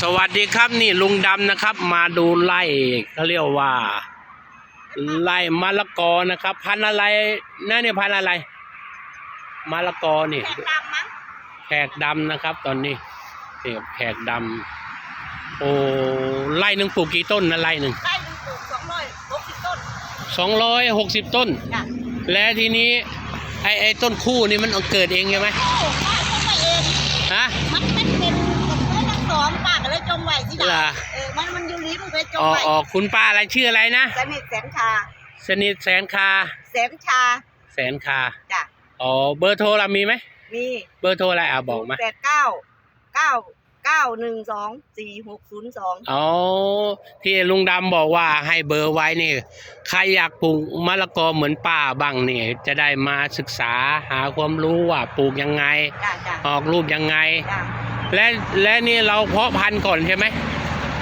สวัสดีครับนี่ลุงดำนะครับ มาดูไล่เขาเรียกว่า ไล่มะละกอนะครับ พันธุ์อะไรนั่นเนี่ยพันธุ์อะไรมะละกอนี่แขกดำมั้งแขกดำนะครับ ตอนนี้นี่แขกดำโอ้ไล่หนึ่งปลูกกี่ต้นนะไล่หนึ่งได้หนึ่งปลูกสองร้อยหกสิบต้นสองร้อยหกสิบต้นจ้ะและทีนี้ไอ้ไอ้ต้นคู่นี่มันเกิดเองใช่ไหมโอ้ป้าจงไว้เองฮะ ก็เลยจงไว้ที่เหรดาอเออมันมันอยู่ริมเลยจงอ๋อไว้อ๋อคุณป้าอะไรชื่ออะไรนะ สนิทแสนชาสนิทแสนคา แสนชาแสนคา จ้ะอ๋อ เบอร์โทรเรามีไหม มีเบอร์โทรอะไรอะบอกมา แปดเก้าเก้าเก้าหนึ่งสองสี่หกศูนย์สอง อ๋อ ที่ลุงดำบอกว่าให้เบอร์ไว้นี่ ใครอยากปลูกมะละกอเหมือนป้าบ้างนี่จะได้มาศึกษาหาความรู้ว่าปลูกยังไง จ้ะจ้ะออกรูปยังไง จ้ะ และและนี่เราเพาะพันธุ์ก่อนใช่ไหม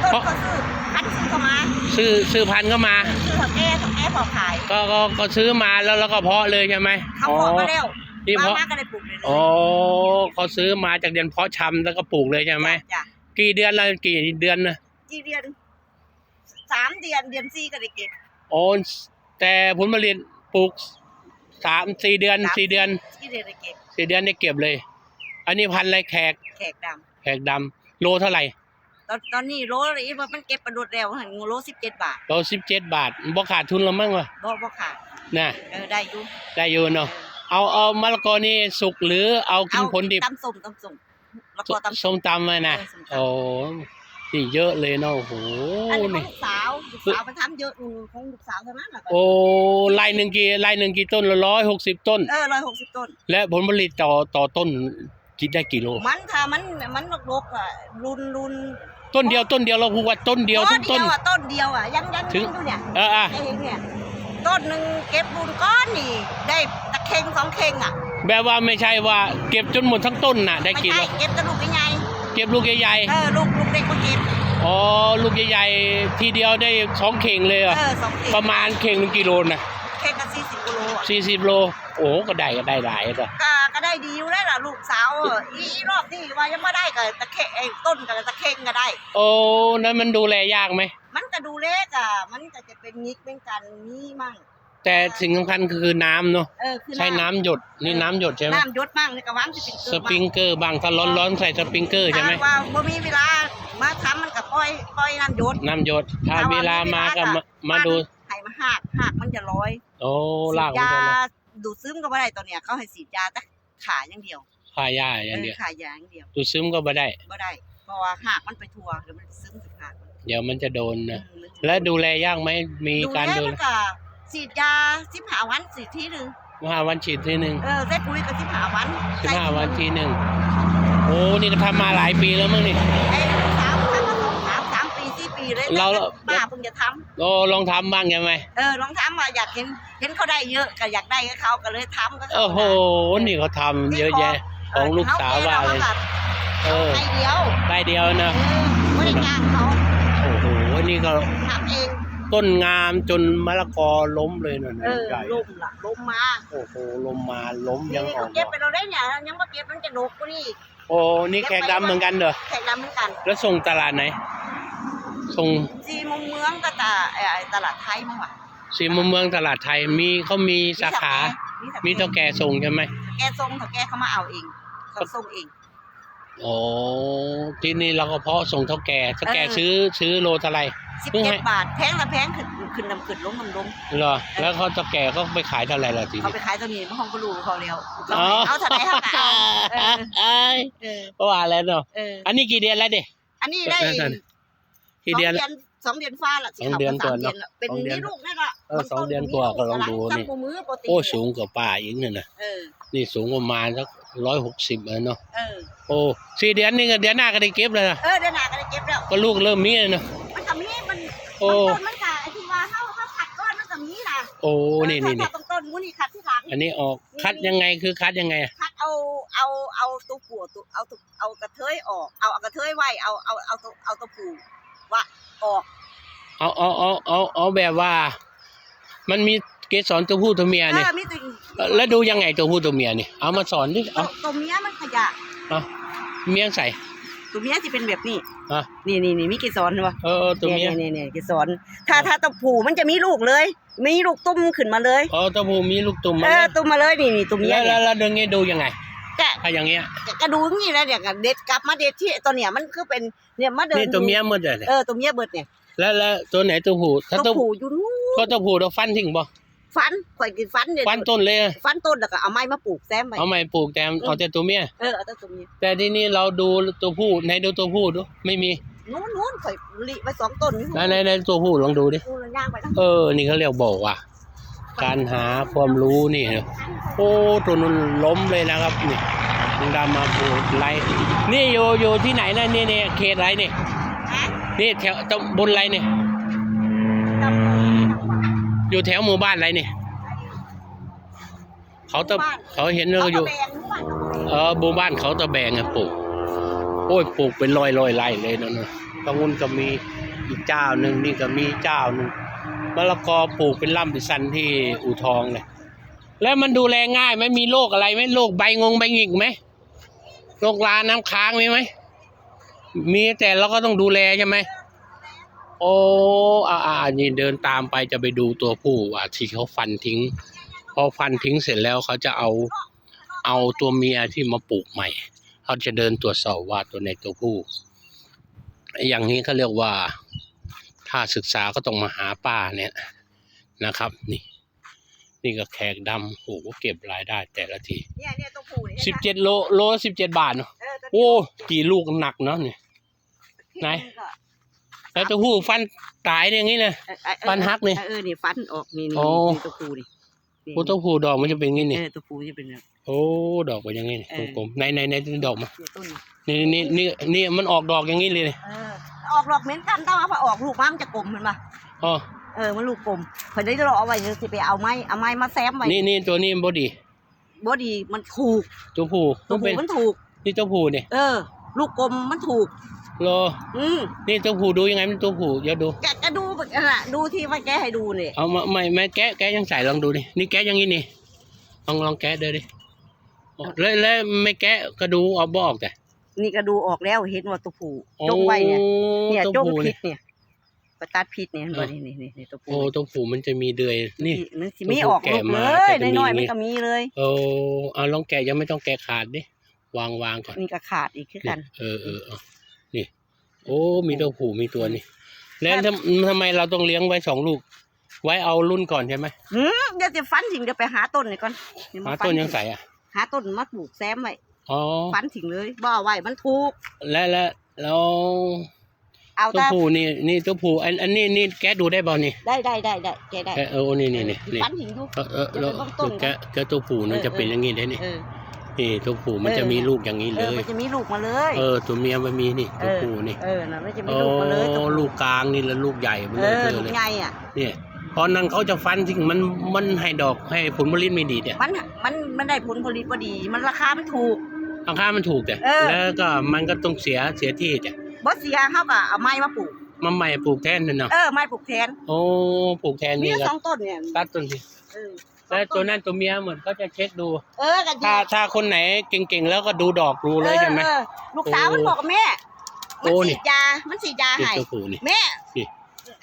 ต้นเพราะก็ซื้อพันธุ์ซื้อเข้ามาซื้อซื้อพันธุ์เข้ามาซื้อถังแอร์ถังแอร์พอขาย ก็ก็ก็ซื้อมาแล้วแล้วก็เพาะเลยใช่ไหมเขาบอกมาแล้วนี่มาเพาะมาก็เลยปลูกเลยเลยอ๋อเขาซื้อมาจากเดือนเพาะชำแล้วก็ปลูกเลยใช่ไหมจ้ะกี่เดือนแล้วกี่เดือนนะกี่เดือนสามเดือนเดือนสี่ก็ได้เก็บโอ้แต่ผลผลิตปลูกสามสี่เดือนสี่เดือนกี่เดือนได้เก็บสี่เดือนได้เก็บเลย อันนี้พันธุ์อะไรแขกแขกดแขกดำโลเท่าไหร่ำตอนตอนนี้โลอะไรว่ามันเก็บประดุดแล้วหันโลสิบเจ็ดบาทโลสิบเจ็ดบาทบ่ขาดทุนแล้วมั้งวะบ่บ่ขาดน่ะเออได้อยู่ได้อยู่เนาะเอาเอามะละกอนี่สุกหรือเอากินผลดิบตำส้มตำส้มแล้วก็ตำ ส้มตำมานะเออส้มตำ โอ้นี่เยอะเลยเนาะโอ้โหอันนี้ของนี่ลูกสาวลูกสาวไปทำเยอะอืมของลูกสาวเท่านั้นแหละโอ้ไร่หนึ่งกี่ไร่หนึ่งกี่ต้นละร้อยหกสิบต้น เออร้อยหกสิบต้นและผลผลิตต่อต่อต้น คิดได้กี่โล มันถ้ามันมันลกๆอะรุนรุนต้นเดียวต้นเดียวเราพูดว่าต้นเดียวทุกต้นอะต้นเดียวอะยังยังถึง ยังดูเนี่ยเอออะไอ้เนี่ยต้นหนึ่งเก็บรุนก้อนนี่ ได้ตะเข่งสองเข่งอะแบบว่าไม่ใช่ว่าเก็บจนหมดทั้งต้นน่ะ ได้ไม่กี่โลใช่เก็บกระดูกใหญ่เก็บลูกใหญ่ๆเออลูกลูกเด็กก็เก็บๆอ๋อลูกใหญ่ๆทีเดียวได้สองเข่งเลยเหรเออะอสองเข่งประมาณเข่งหนึ่งกิโลนะ เข่งกันสี่สิบกิโลอะสี่สิบโล โอ้ก็ได้ก็ได้หลายก็ก็ก็ได้ดีอยู่แล้วล่ะลูกสาวเอออีอีรอบนี้ว่ายังไม่ได้ก็ตะเข่งไอ้ต้นกับตะเข่งก็ได้ โอ้นั้นมันดูแลยากไหม มันก็ดูเล็กอะมันก็จะเป็นงิกเป็นกันนี่มั่ง แต่สิ่งสำคัญคือน้ำเนาะเออคือใช้น้ำหยดนี่น้ำหยดใช่ไหมน้ำหยศมั่งนี่ก็หวางจะเป็นสปริงเกอร์บางถ้าร้อนๆใส่สปริงเกอร์ใช่ไหม ถ้าว่าบ่มีเวลามาทำมันก็ปล่อยปล่อยน้ำหยศน้ำหยดถ้าเวลามาก็มามาดู ให้มาหักหักมันจะลอย โอ้ฉีลาดกมันยาจะเลยดูดซึมก็ไม่ได้ตัวเนี้ยเขาให้ฉีดยาแต่ขาอย่างเดียวพาย่าอย่างเดียวเออขายาอย่างเดียวดูดซึมก็ไม่ได้ไม่ได้เพราะว่าหักมันไปทั่วเดี๋ยวมันซึมถึงหักมันเดี๋ยวมันจะโดนนะอืมมันจะและดูแลยากไหมมีดูการแลดูมันก็ฉีดยาสิบหาวันสีทีหนึ่งว่าวันฉีดทีหนึ่งเออใส่ปุ๋ยก็สิบหาวันสิบห้าวันทีหนึ่งโอ้นี่ก็ทำมาหลายปีแล้วมั้งนี่ ไอ้ ปีสี่ปีเลยเรา ป้าเพิ่งจะทำโอ้ลองทำบ้างใช่ไหมเออลองทำว่าอยากเห็น เห็นเขาได้เยอะก็อยากได้กับเขาก็เลยทำก็เขาโอ้โหนี่เขาทำเยอะแยะของลูกสาวว่าเลยเออให้เดียวได้เดียวนะเออไม่ได้จ้างเขาโอ้โหนี่ก็ทำเองต้นงามจนมะละกอล้มเลยน่ะเออใหญ่ลมล่ะลมมาโอ้โหลมมาล้มยังออกเก็บไปเราได้เนี่ยยังมาเก็บมันจะดกกว่านี่โอ้นี่แขกดำเหมือนกันเหรอแขกดำเหมือนกัน แล้วส่งตลาดไหน ส่งซีมุมเมืองก็ตาเอ่อตลาดไทยมั้งวะสีมุมเมืองตลาดไทยมีเขามีสาขา มีเท่าแก่ส่งใช่ไหมแกส่งถ้าแกเขามาเอาเองเขาส่งเอง โอ้ที่นี่เราก็เพาะส่งเท่าแก่เท่าแก่เออ ซื้อซื้อโลเท่าไหร่ สิบเพิ่งให้เจ็ดบาทแพงละแพงขึ้นขึ้นนำขึ้นลงนำลงเหรอ แล้วเขาเท่าแก่เขาไปขายเท่าไหร่ล่ะทีเขานี้ไปขายตัวนี้มาห้องก็รู้เขาแล้วเขาอ๋อให้เอาเท่าไหร่เขาก็เอาเออเอ้ยเออเพราะว่าอะไรเนาะเออ อันนี้กี่เดือนแล้วเด็ อันนี้ได้ นั่นกี่เดือนสองเดือนฟ้าละสองเดือนกว่าเนอะเป็นสองเดือนนี่ลูกนั่นละเออสองเดือนกว่าก็ลองดูนี่ซ้ำกว่ามือปกติโอ้สูงกว่าป่าอีกเนี่ยนะเออนี่สูงประมาณสักร้อยหกสิบเนาะเออโอ้สี่เดือนนี่ก็เดือนหน้าก็ได้เก็บเลยนะเออเดือนหน้าก็ได้เก็บแล้วก็ลูกเริ่มมีเลยเนาะมันก็มีมันโอ้บางต้นมันก็ไอ้ที่ว่าเขาเขาขัดก้อนมันก็มีนะโอ้นี่นี่เออนี่ถ้าขัดตรงต้นมูนี่ขัดที่หลังอันนี้ออกคัดยังไงคือคัดยังไงอะคัดเอาเอาเอาตัวผัวตัวเอาตัวเอากระเทยออกเอาเอากระเทยไว้เอาเอาเอาตัวเอาตัวผู ว่าออก เอาเอาเอาเอาเอาแบบว่า มันมีเกสรตัวผู้ตัวเมียเอนี่อมีตัวเอ่อแล้วดูยังไงตัวผู้ตัวเมียนี่เอามาสอนดิตัเอาวตัวเมียมันขยะ เอาเมียงใส่ตตัวเมียสิเป็นแบบนี้ อะนี่นี่นี่มีกี่สอนวะเออตัวเมียนี่นี่กี่สอนถ้าถ้าตัวผู้มันจะมีลูกเลย มีลูกตุ้มขึ้นมาเลยอ๋อตัวผู้มีลูกตุ่มเอมาอตุ้มมาเลยนี่นี่ตัวเมียแล้วเนี่แล้วยแล้วเดือนนี้ดูยังไง กะถ้าอย่างเงี้ยกระดูอย่างนี้แล้วเนี่ยก็เด็ดกลับมาเด็ดที่ตัวเนี่ยมันคือเป็นเนี่ยมาเดินนี่ตัวเมียหมืดเลยเออตัวเมียเบิดเนี่ยแล้วแล้วตัวไหนตัวผู้ถ้าตัตัววผู้อยู่นู้นก็ตัวผู้เราฟันทิ้งบ่ฟันข่อยกินฟันเนี่ยฟันต้นเลยฟันต้นแล้วก็เอาไม้มาปลูกแซมไว้เอาไม้ปลูกแต่เอาแต่ตัวเมียเออเอาแต่ตัวเมียแต่ที่นี่เราดูตัวผู้ในดูตัวผู้ดูไม่มีนู้นนู้นข่อยลิไว้สองต้นนี่ในในในตัวผู้ลองดูดินู้นแล้วย่างไปทั้งเออนี่เขาเรียกบอกว่า การหาความรู้นี่เนอะโอ้ตัวนู้นล้มเลยนะครับนี่ลุงดำมาปลูกไรนี่อยู่อยู่ที่ไหนนะนี่นี่เขตไรนี่ฮะนี่แถวตำบลไรนี่ดำอยู่แถวหมู่บ้านไรนี่เขาตะเขาเห็นเราอยู่แบ่งหมู่บ้านเขาก็แบ่งเออหมู่บ้านเขาตะแบงอะปลูกโอ้ยปลูกเป็นร้อยร้อยไร่เลยนะนะตรงนู้นก็มีอีกเจ้าหนึ่งนี่ก็มีเจ้าหนึ่ง มะละกอปลูกเป็นล่ำเป็นสันที่อู่ทองเลยแล้วมันดูแลง่ายไหมมีโรคอะไรไหมโรคใบงงใบหงิกไหมโรคลาน้ำค้างมีไหมมีแต่เราก็ต้องดูแลใช่ไหมโอ้อ่าอ่านี่เดินตามไปจะไปดูตัวผู้ว่าที่เขาฟันทิ้ง พอฟันทิ้งเสร็จแล้วเขาจะเอาเอาตัวเมียที่มาปลูกใหม่ เขาจะเดินตรวจสอบว่าตัวไหนตัวผู้ อย่างนี้เขาเรียกว่า ถ้าศึกษาก็ต้องมาหาป้าเนี่ยนะครับ นี่ นี่ก็แขกดำโอ้โหเก็บรายได้แต่ละทีเนี่ยเนี่ยตัวผู้เนี่ยสิบเจ็ดโลโลสิบเจ็ดบาทเนาะเออตัวโอ้กี่ลูกหนักเนาะเนี่ย ไหน ก็แล้วตัวผู้ฟันตายเนี่ยอย่างนี้เลยเออเออฟันหักนี่เออนี่ฟันออกนี่นี่โอ้ นี่ตัวผู้นี่นี่ โอ้ตัวผู้ดอกมันจะเป็นอย่างนี้นี่ เออตัวผู้จะเป็นแบบ โอ้ ดอกเป็นอย่างนี้นี่เออ กลมๆในในในดอกมา เนี่ยต้นนี่นี่นี่นี่นี่มันออกดอกอย่างนี้เลยเออออกดอกเหมือนกันแต่ว่าพอออกลูกมามันจะกลมเห็นปะอ๋อ เออมันลูกกลมเพิ่นได้รอเอาไว้เดี๋ยวสิไปเอาไม้เอาไม้มาแซมไว้นี่นี่ตัวนี้บอดีบ่ดีมันถูกตัวผู้ตัวเป็ผู้นมันถูก นี่ตัวผู้เนี่ยเออ ลูกกลมมันถูก รอ อืมนี่ตัวผู้ดูยังไงมันตัวผู้เดี๋ยวดูแกก็ดู แบบนั้นน่ะดูที่ว่าแกให้ดูเนี่ยเอามาไม่ไม่แกะแกะยังใส่ลองดูดินี่แกะอย่างนี้นี่ลองลองแกะเดี๋ยวดิอ๋อแล้วแล้วไม่แกะก็ดูเอาบออกแต่นี่ก็ดูออกแล้วเห็นว่าตัวผู้จงไว้เนี่ยเนี่ยตัวจงผู้พิเนี่ษยเนี่ยประตัดพิษเนี่ยเห็นบ่เออนี่นี่นี่นี่ตัวโอ้ผู้ตัวผู้มันจะมีเดือยนี่มันสิตัวผู้มีออกแก่ลูกมาเลยแต่จะมีน้อยๆอย่างนี้มันก็มีเลยโอ้เอาลองแกะยังไม่ต้องแกะขาดดิวางวางก่อนนี่ก็ขาดอีกคือกัน เออเออเอานี่ โอ้มีตัวผู้มีตัวนี่ แล้วทำทำไมเราต้องเลี้ยงไว้สองลูก ไว้เอารุ่นก่อนใช่ไหมหืมเดี๋ยวจะฟันถิงเดี๋ยวไปหาต้นนี่ก่อนเดี๋ยวหามาฟัต้นยังใส่อะ หาต้นมาปลูกแซมไว้อ๋อ ฟันถิงเลยบ่เอาไว้มันถูก และและแล้วเอาตัวแต่ผู้นี่นี่ตัวผู้อันอันนี้นี่แกะดูได้เปล่านี่ได้ได้ได้ได้แกได้แกะเออนี่นี่นี่นี่ฟันถิงดูเออเออแล้วเดี๋ยวไปเบิ่งต้นแกะแกะตัวผู้มันจะเป็นอย่างนี้ได้นี่ เออ นี่ตัวผู้มันเออจะมีลูกอย่างนี้เอเลอย มันจะมีลูกมาเลยเออ ตัวเมียมันมีนี่ตัวผู้นี่เออน่ะมันจะมีโอ้ลูกมาเลยตัวผู้ลูกกลางนี่แล้วลูกใหญ่มันเอเลยอเธอลูเลกยใหญ่อะ เนี่ยตอนนั้นเขาจะฟันทิ้งมันมันให้ดอกให้ผลผลิตไม่ดีเนี่ยมันมันมันได้ผลผลิตพอดี มันราคามันถูก ราคามันถูกแต่เออ แล้วก็มันก็ต้องเสียเสียที่แต่บ่เสียเฮาก็เอาไม้มาปลูก มาใหม่ปลูกแทนนั่นเนาะเออไม้ปลูกแทนโอ้ปลูกแทนมีนี่ก็สองต้นเนี่ยตัดต้นสิเออ แล้วตัวนั้นตัวเมียเหมือนก็จะเช็คดู เออกันถ้าถ้าคนไหนเก่งๆแล้วก็ดูดอกรู้เลยใช่ไหมออลูกสาวมันบอกกับแม่โอ้มันนี่ฉีดยา มันฉีดยานี่ให้ตัวผู้นี่ แม่นี่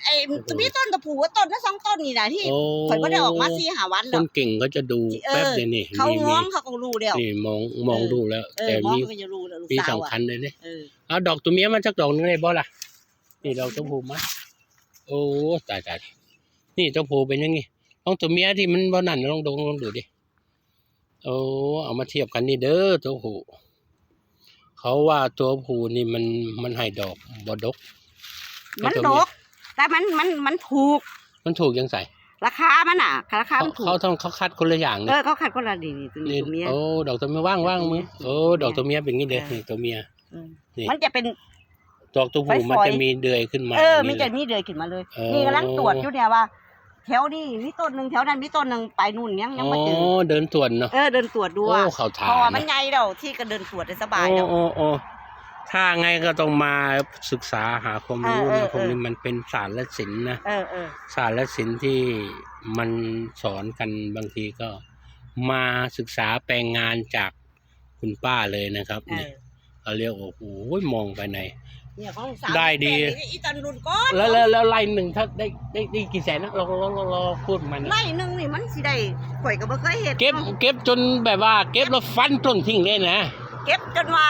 ไอ้ตัวมีต้นตะผูว่าต้นนั้นสองต้นนี่นะที่โอ้ข่อยบ่ได้ออกมาสี่หาวันคแล้นวเก่งก็จะดูเออแป๊บเดียวนี่เขามีมมีองเขาก็รู้แล้วนี่มองมองดูแล้ว เออแต่มองมีก็จะรู้แล้วลูกมีสาวสำคัอะญเลยเนี่ยเออเอาดอกตัวเมียมันจักดอกนึงได้บ่ล่ะ นี่ดอกตัวผู้มาโอ้ตายตายนี่ตัวผู้เป็นยังไง ลองตัวเมียที่มันบ่นั่นลองดูลองดูดิโอ้เอามาเทียบกันนี่เด้อตัวผู้เขาว่าตัวผู้นี่มันมันให้ดอกบ่ดก มันดก แต่มันมันมันถูก มันถูกยังใส่ราคา มันอะราคาเขามันถูกเขาต้องเขาคัดคนละอย่างเอเนี่ยอเขาขัดคนละดีนี่ตัวนี้นี่ตัวเมียโอ้ดอกตัวเมียว่างว่างมือโอ้ดอกตัวเมียเป็นงี้เด้อเออนี่ตัวเมียเออนี่มันจะเป็นดอกตัวผู้ฝอยๆมันจะมีเดือยขึ้นมา เออย่างมันนี้จะเลยมีเดือยขึ้นมาเลยเออนี่กำลังตรวจอยู่เนี่ยว่า แถวนี้มีต้นหนึ่งแถวนั้นมีต้นหนึ่งไปนู่นยังยังอ๋อไม่เจอเดินตรวจเนาะ เออเดินตรวจดูโอ้อะเขาทาเพราะว่ามันนะใหญ่แล้วที่ก็เดินตรวจได้สบายโอ้แล้ว โอ้โอ้ถ้าไงก็ต้องมาศึกษาหาความรู้เออเอนะอพวกนี้เออ มันเป็นศาสตร์และศิลป์นะเออเออศาสตร์และศิลป์ที่มันสอนกันบางทีก็ มาศึกษาแปลงงานจากคุณป้าเลยนะครับเอเนี่ยอ เขาเรียกว่าโอ้โหมองไปไหน เนี่ยของสาวได้ดีแม่นี่อีตันรุ่นก้อนแล้วแล้วแล้วไล่หนึ่งถ้าได้ได้ได้กี่แสนนะลองลองลองลองพูดมันไล่หนึงนี่มันสิได้ข่อยก็บ่เคยเห็นเก็บเก็บจนแบบว่า เก็บแล้วฟันต้นทิ้งเลยนะ เก็บจนว่า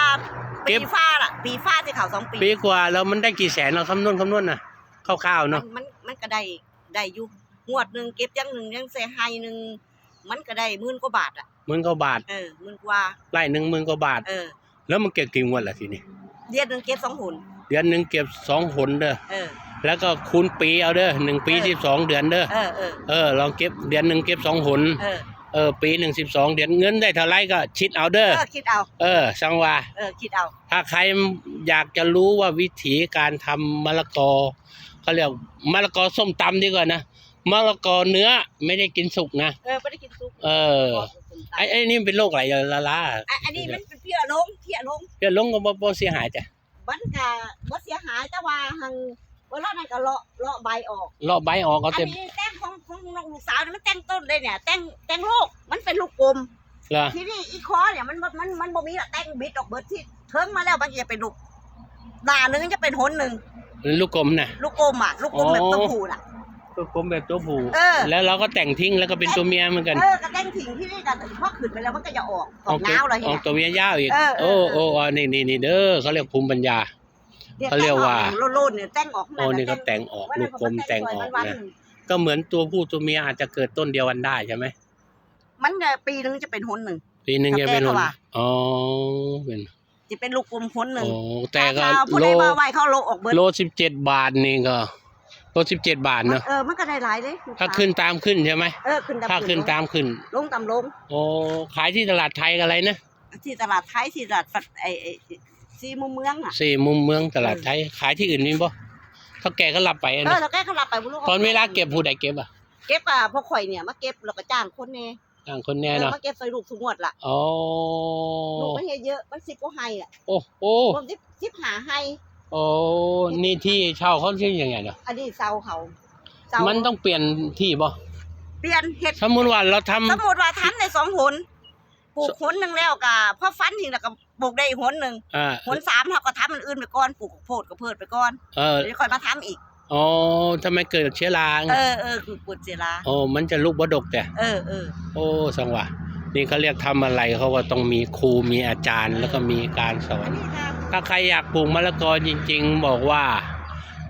เก็ปีบ ฟ้าล่ะ ปีฟ้าที่เขาสองปีปีกว่าแล้วมันได้กี่แสนเราคำนวณคำนวณนะคร่าวๆมัเนาะนมันมันก็ได้ได้อยู่งวดหนึงเก็บจังหนึงยังเสียหายหนึงมันก็ได้หมื่นกว่าบาทอะหมื่นกว่าบาทเออหมื่นกว่าไล่หนึ่งหมื่นกว่าบาท เออแล้วมันเก็บกี่งวดล่ะทีนี้เดือนหนึงเก็บสองหุ่น เดือนหนึ่งเก็บสองหนเด้อเออ แล้วก็คูณปีเอาเด้อหนึ่งปีเออ สิบสองเดือนเด้อเออเออเออลองเก็บเดือนหนึ่งเก็บสองหนเออเออปีหนึ่งสิบสองเดือนเงินได้เท่าไรก็ชิดเอาเด้อเออคิดเอา เออสังว่าเออคิดเอา ถ้าใครอยากจะรู้ว่าวิธีการทำมะละกอเขาเรียกมะละกอส้มตำดีกว่านะมะละกอเนื้อไม่ได้กินสุกนะ เออไม่ได้กินซุปเออ ไอ้ไอ้นี่เป็นโรคอะไรละละอะอันนี้มันเป็นเพี้ยลงเพี้ยลงเพื่อนลงก็บ่บ่เสียหายจ้ะ มันก็บ่เสียหายแต่ว่าหังเวลานั้นก็เลาะเลาะใบออกเลาะใบออกก็อันเต็มนี้แต่งของของน้องลูกสาวนี่มันแต่งต้นเลยเนี่ยแต่งแต่งลูกมันเป็นลูกกลม เหรอทีนี้อีคอเนี่ยมันมันมันบ่มีละแต่งบิดออกเบิดที่เทิงมาแล้วมันจะเป็นลูกด่าหนึงจะเป็นหนหนึ่งลูกกลมน่ะ ลูกกลมอะลูกกลมแบบอ๋อตัวผู้น่ะ ลูกกลมแบบตัวผู้เออ แล้วเราก็แต่งทิ้งแล้วก็เป็นตัวเมียเหมือนกันเออก็แต่งทิ้งที่นี่กันพอขึ้นไปแล้วมันก็จะออกออกตัวน้าวเลยออกเนี่ยตัวเมียยาวอีกเออเอโอ้อ โอ้อ๋อนี่นี่นี่เด้อเขาเรียกภูมิปัญญานี่ยเขาเรียกว่า แต่งออโลดๆเนี่ยแต่งออกโอ้นี่ก็แต่งออกวันลูนั้กนกลมแต่งออกวันนะหนึ่งก็เหมือนตัวผู้ตัวเมียอาจจะเกิดต้นเดียวกันได้ใช่ไหมมันเนี่ยปีนึงจะเป็นหนหนึ่ง ปีหนึ่งจะเป็นกับแม่นเขาว่าอ๋อเป็นจะเป็นลูกกลมหนหนึ่งโอ้แต่ก็ถ้าผู้โลใดมาไว้เขาโลออกเบิดโลสิบเจ็ดบาทนี่ก็ โลสิบเจ็ดบาทเนอะเออมันก็ได้หลายเลยลูกถ้าค้ขึ้นตามขึ้นใช่ไหมเออขึ้นตามถ้าขึ้นตามขึ้น ลงตามลงโอ้ขายที่ตลาดไทยกันอะไรนะที่ตลาดไทยที่ตลาดฟัดไอ้ไอ้ซีมุมเมืองอะสี่มุมเมืองตลาดไทยขายที่อื่นมีบ่เท่าแก่ก็รับไปเออนะเราแก้เขารับไปบ่รู้ตอนเวลาเก็บผู้ใดเก็บอะเก็บอะพวกข่อยเนี่ยมาเก็บแล้วก็จ้างคนแน่ต่างคนแน่เออเนาะมาเก็บใส่ลูกสงวดล่ะอ๋อลูกมันเฮ็ดเยอะมันสิบกว่าไฮอะโอ้โอ้รวมสิบสิบหาไฮ โอ้นี่ที่เช่าเขาชื่อยังไงเนาะอันนี้เซาเขาเซามันต้องเปลี่ยนที่บ่เปลี่ยนเฮ็ดสมมุติว่าเราทำ สมมติว่าทำในสองหนปลูกหนหนึ่งแล้วก็พอฟันทิ้งแล้วก็ปลูกได้อีกหนหนึ่งอ่าหนสามเขาก็ทำอันอื่นไปก่อนปลูกข้าวโพดก็เพิดไปก่อนเออเดี๋ยวค่อยมาทำอีก อ๋อทำไมเกิดเชื้อราเออเออคือปวดเจราโอ้มันจะลูกบ่ดกแต่ เออเออโอ้สังวะ นี่เขาเรียกทำอะไรเขาก็ต้องมีครูมีอาจารย์ แล้วก็มีการสออันนนี้ครับถ้าใครอยากปลูกมะละกอจริง ๆ บอกว่า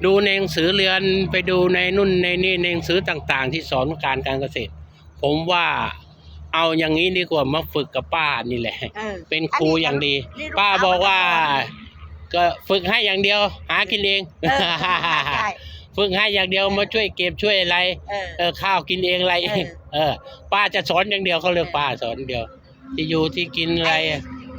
ดูในหนังสือเรียนไปดูในนุ่นในนี่ในหนังสือต่าง ๆ ที่สอนการการเกษตร ผมว่าเอาอย่างนี้ดีกว่ามาฝึกกับป้านี่แหละเออเป็นครูอย่างดีนี่ลูกป้าค้าบอกว่ามาจากก็ฝึกให้อย่างเดียว หากินเองเออใช่ ฝึกให้อย่างเดียวมาช่วยเก็บช่วยอะไร เออ เออข้าวกินเองอะไรเออ เออ ป้าจะสอนอย่างเดียวเขาเรียกป้าสอนอย่างเดียว ที่อยู่ที่กินอะไร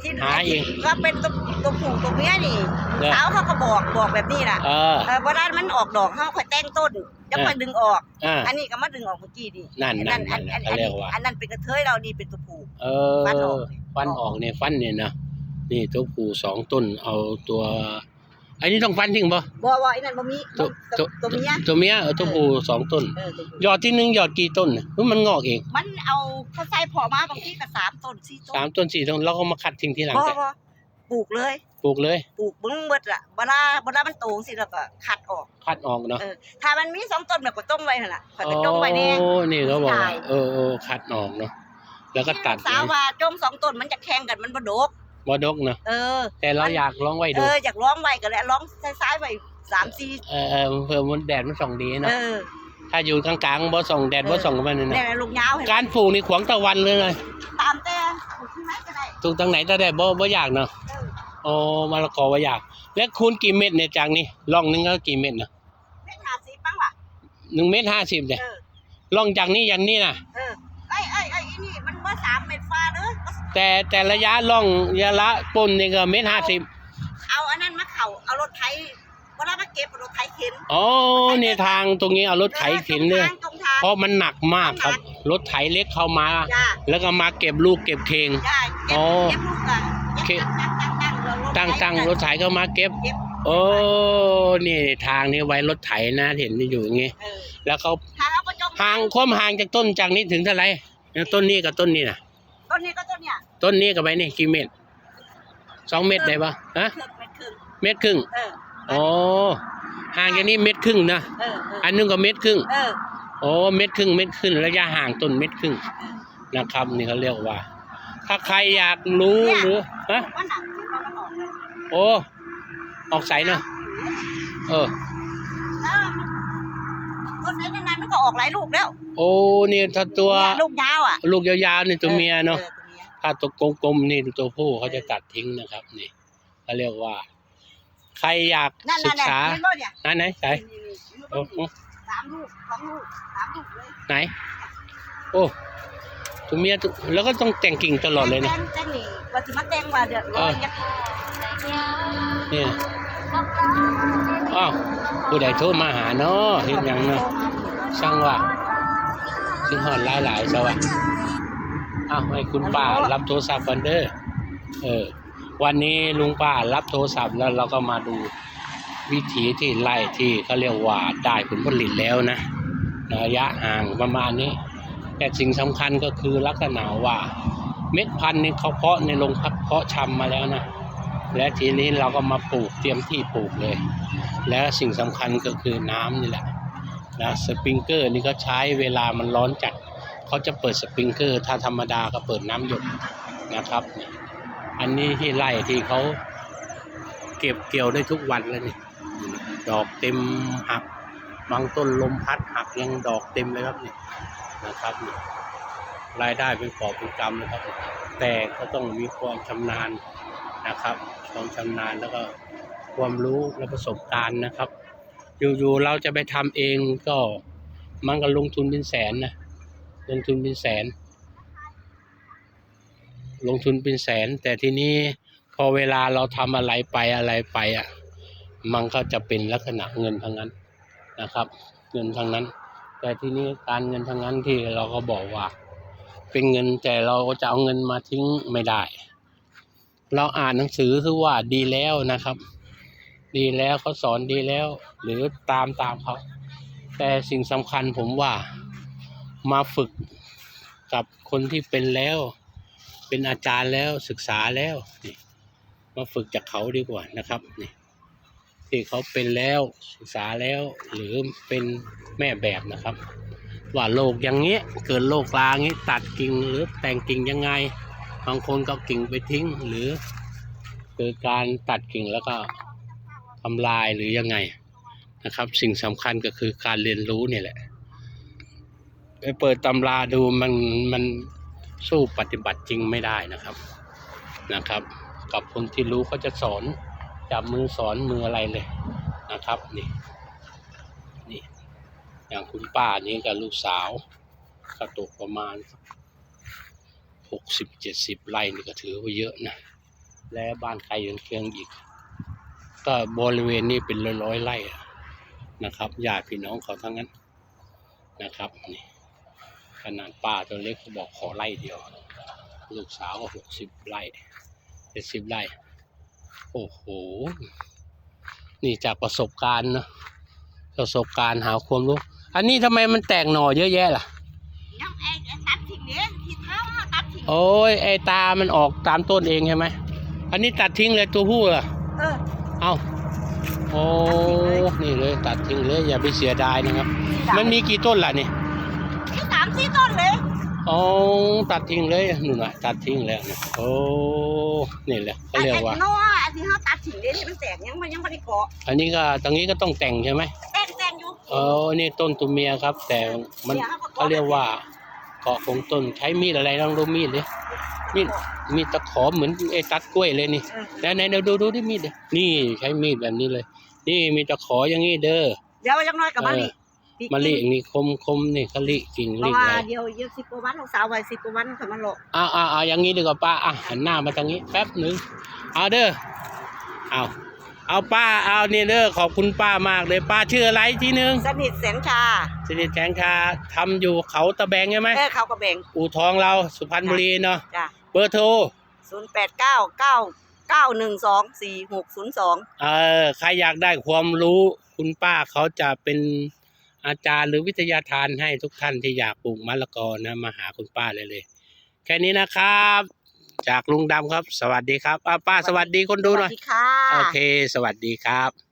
ที่หาเองก็เป็นตัวตัวผู้ตัวเมียนี่เออ สาวเขาก็บอกบอกแบบนี้น่ะเออ เออเวลามันออกดอกเขาค่อยแต่งต้นจะค่อยดึงออก อ่า อันนี้ก็มาดึงออกเมื่อกี้ดินั่นนั่นอันั่นอัเขาอัเรียกว่า อันนั้นเป็นกระเทยเราดีเป็นตัวผู้ เอฟันอออก ฟันออกเนี่ยฟันเนี่ยนะนี่ตัวผูสองต้นเอาตัว อันนี้ต้องฟันจริงปะบ่บ่ไอ้นั่นบ่มีตัวตัวตัวเมียตัวเมียเออตัวผูสองต้น เออตัวผู้ยอดที่หนึ่งยอดกี่ต้นน่ะหรือมันงอกเองมันเอาเขาใส่พอมาบางทีก็สามต้นสี่ต้นสามต้นสี่ต้นแล้วก็มาคัดทิ้งทีหลังบ่แต่บ่ปลูกเลย ปลูกเลยปลูกเบิ้งเบิดละเวลาเวลามันโตสิแล้วก็คัดออกคัดออกเนาะเออถ้ามันมีสองต้นแบบก็ต้มไว้หั่นล่ะข่อยก็จงไว้แน่โอ้นี่เขาบอกว่าได้เออเออคัดออกเนาะแล้วก็ตัดสาวว่าจงสองต้นมันจะแข่งกันมันบ่ดก บดกเนาะเออแต่เราอยากลองไว้เอดูออยากร้องไว้ก็แล้วร้องซ้ายๆไว้สามสี่เออเออเพิ่มมันแดดมันส่องดีเอเนาะอถ้าอยู่กลางๆบ่ส่องแดดบ่ส่องกันนี่เนี่นะยลูกยาวเห็นไหมการปลูกนี่ขวางตะวันเลยเลยตามแต่ปลูกที่ไหนก็ได้ถูกทางไหนก็ได้บ่บ่อยากเนาะเออโอ้มะละกอบ่อยาก แล้วคูณกี่เม็ดเนี่ยจากนี้ล่องหนึงก็กี่เม็ดนะเม็ดห้าสิบบ้างว่ะหนึ่งเม็ดห้าสิบเนี่ยเออล่องจากนี้ยันนี่นะเออไอ้ไอ้ไอ้อีนี่ มันว่าสามเม็ดฟ้าเด้อแต่แต่ระยะล่องระยะปนนี่ก็เม็ดห้าสิบเอาอันนั้นมาเข่าเอารถไถเวลามาเก็บเอารถไถเข็นอ๋อเนี่ยทางตรงนี้เอารถไถเข็นเลยตรงทางตรงทางเพราะมันหนักมากครับ รถไถเล็กเข้ามาจ้าแล้วก็มาเก็บลูกเก็บเคงได้เก็บอ๋อเก็บลูกอะเก็บตั้งตั้งตั้งตั้งตั้งรถไถก็มาเก็บเก็บ โอ้นี่ทางนี้ไว้รถไถนะเห็นอยู่อย่างงี้เออแล้วเขาทางเอาไปจงห่างความห่างจากต้นจากนี้ถึงเท่าไหร่ ต้นนี้กับต้นนี้นะต้นนี้ก็ต้นเนี่ยต้นนี้กับไปนี่กี่เมตรสองเม็ดได้ปะฮะเครื่องเม็ดครึ่งเม็ดครึ่งเออ อ๋อห่างจากนี้เม็ดครึ่งนะเออเอออันนึงก็เม็ดครึ่งเออโอ้เม็ดครึ่งเม็ดครึ่งระยะห่างต้นเม็ดครึ่งนะครับนี่เขาเรียกว่า ถ้าใครอยากรู้หรือฮะว่าหนักที่เขามันออกเลยโอ้ออกใสเนอะเออเอ ก็ออกหลายลูกแล้วโอ้นี่ถ้าตัวเนี่ยลูกยาวอะลูกยาวๆนี่ตัวเมียเนาะออตัวเมียถ้าตัวกลมๆนี่ตัวผู้เขาจะตัดทิ้งนะครับ นี่เขาเรียกว่า ใครอยากนั่นศึนั่นกน่ะษาเห็นบ่เนี่ยไหนไหนไหนนี่นี่นี่โอ้โหสามลูกสองลูกสามลูกเลยไหน โอ้ตัวเมียตัวแล้วก็ต้องแต่งกิ่งตลอดเลยนะ แตงแตงนี่ว่าสิมาแต่งว่าเดือดร้อนยักษ์นี่อ้าวผู้ใดโทรมาหาเนาะเห็นยังเนาะ ช่างว่าซึ่งหอดหลายหลายๆสวัสดีอ้าวให้คุณป้ารับโทรศัพท์ก่อนเด้อเออ วันนี้ลุงป้ารับโทรศัพท์แล้วเราก็มาดูวิถีที่ไล่ที่เขาเรียกว่าได้ผลผลิตแล้วนะระยะห่างประมาณนี้ แต่สิ่งสำคัญก็คือลักษณะว่าเม็ดพันธุ์นี่เขาเพาะในโรงพักเพาะชำมาแล้วนะและทีนี้เราก็มาปลูกเตรียมที่ปลูกเลย แล้วสิ่งสำคัญก็คือน้ำนี่แหละ นะสปริงเกอร์นี่ก็ใช้เวลามันร้อนจัดเขาจะเปิดสปริงเกอร์ ถ้าธรรมดาก็เปิดน้ำหยดนะครับนี่อันนี้ที่ไร่ที่เขาเก็บเกี่ยวได้ทุกวันแล้วนี่ดอกเต็มหักบางต้นลมพัดหักยังดอกเต็มเลยครับนี่นะครับนี่รายได้เป็นกอบเป็นกำนะครับ แต่ก็ต้องมีความชำนาญนะครับ ความชำนาญแล้วก็ความรู้และประสบการณ์นะครับ อยู่ๆเราจะไปทำเองก็มันก็ลงทุนเป็นแสนนะลงทุนเป็นแสน ลงทุนเป็นแสน แต่ทีนี้พอเวลาเราทำอะไรไปอะไรไปอะ มันก็จะเป็นลักษณะเงินทั้งนั้นนะครับ เงินทั้งนั้น แต่ทีนี้การเงินทั้งนั้นที่เราก็บอกว่า เป็นเงินแต่เราก็จะเอาเงินมาทิ้งไม่ได้ เราอ่านหนังสือคือว่าดีแล้วนะครับ ดีแล้วเขาสอนดีแล้ว หรือตามตามเขาแต่สิ่งสำคัญผมว่ามาฝึกกับคนที่เป็นแล้ว เป็นอาจารย์แล้วศึกษาแล้วนี่มาฝึกจากเขาดีกว่านะครับนี่ที่เขาเป็นแล้วศึกษาแล้ว หรือเป็นแม่แบบนะครับ ว่าโรคอย่างเงี้ยเกิดโรคลาอย่างงี้ตัดกิ่งหรือแต่งกิ่งยังไงบางคนก็กิ่งไปทิ้งหรือเกิดการตัดกิ่งแล้วก็ ทำลายหรือยังไงนะครับ สิ่งสำคัญก็คือการเรียนรู้เนี่ยแหละไปเปิดตำราดูมันมันสู้ปฏิบัติจริงไม่ได้นะครับนะครับ กับคนที่รู้เขาจะสอนจับมือสอนมืออะไรเลยนะครับนี่นี่อย่างคุณป้านี่กับลูกสาวก็ตกประมาณหกสิบเจ็ดสิบไร่นี่ก็ถือว่าเยอะนะ และบ้านใครยังเคียงอีก ก็บริเวณนี้เป็นร้อยๆไร่อะนะครับญาติพี่น้องเขาทั้งนั้นนะครับนี่ขนาดป้าตัวเล็กเขาบอกขอไร่เดียว ลูกสาวก็หกสิบไร่เจ็ดสิบไร่ โอ้โห นี่จากประสบการณ์นะประสบการณ์หาความรู้ อันนี้ทำไมมันแตกหน่อเยอะแยะล่ะยังไอ้ไอ้ตัดทิ้งเนี่ยที่เท้าอะตัดทิ้งโอ้ยไอตามันออกตามต้นเองใช่ไหม อันนี้ตัดทิ้งเลยตัวผู้เหรอเออ เอาโอ้นี่เลยตัดทิ้งเลยอย่าไปเสียดายนะครับ มันมีกี่ต้นล่ะนี่ที่สามสี่ต้นเลยอ๋อตัดทิ้งเลยนู่นน่ะตัดทิ้งแล้วนะโอ้นี่แหละเขาเรียกว่าไอ้น้อไอ้ที่เขาตัดทิ้งเนี่ยที่มันแตกยังมันยังไม่ได้เกาะอันนี้ก็ตรงนี้ก็ต้องแต่งใช่ไหมแตกแตกอยู่อ๋อนี่ต้นตัวเมียครับ แต่มันเขาเรียกว่า เกาะของต้นใช้มีดอะไรลองดูมีดเลยมีดมีดตะขอเหมือนไอ้ตัดกล้วยเลยนี่เออไหนไหนเดี๋ยวดูดูที่มีดดินี่ใช้มีดแบบนี้เลย นี่มีตะขออย่างนี้เด้อเดี๋ยวยังน้อยกับมะลิมะลิอย่างนี้คมคมนี่เขาลิกิ่งเพลิราะว่าอะไรเดี๋ยวเดี๋ยวสิบกว่าวันลูกสาวไว้สิบกว่าวันเขามันโลกอ้าวอ้าวอ้าวอย่างนี้ดีกว่าป้าอะหันหน้ามาทางนี้แป๊บหนึ่งเอาเด้อเอา เอาป้าเอานี่เด้อขอบคุณป้ามากเลยป้าชื่ออะไรทีนึงสนิทแสนชาสิริแสงชาทำอยู่เขาตะแบงใช่ไหมเออเขาก็แบ่งอู่ทองเราสุพรรณบุรีเนาะจ้ะเบอร์โทรศูนย์แปดเก้าเก้าเก้าหนึ่งสองสี่หกศูนย์สองเออใครอยากได้ความรู้คุณป้าเขาจะเป็นอาจารย์หรือวิทยาทานให้ทุกท่านที่อยากปลูกมะละกอนะมาหาคุณป้าเลยเลย แค่นี้นะครับ จากลุงดำครับ สวัสดีครับอะป้าสวัสดีคนดูหน่อย สวัสดีค่ะ โอเค สวัสดีครับ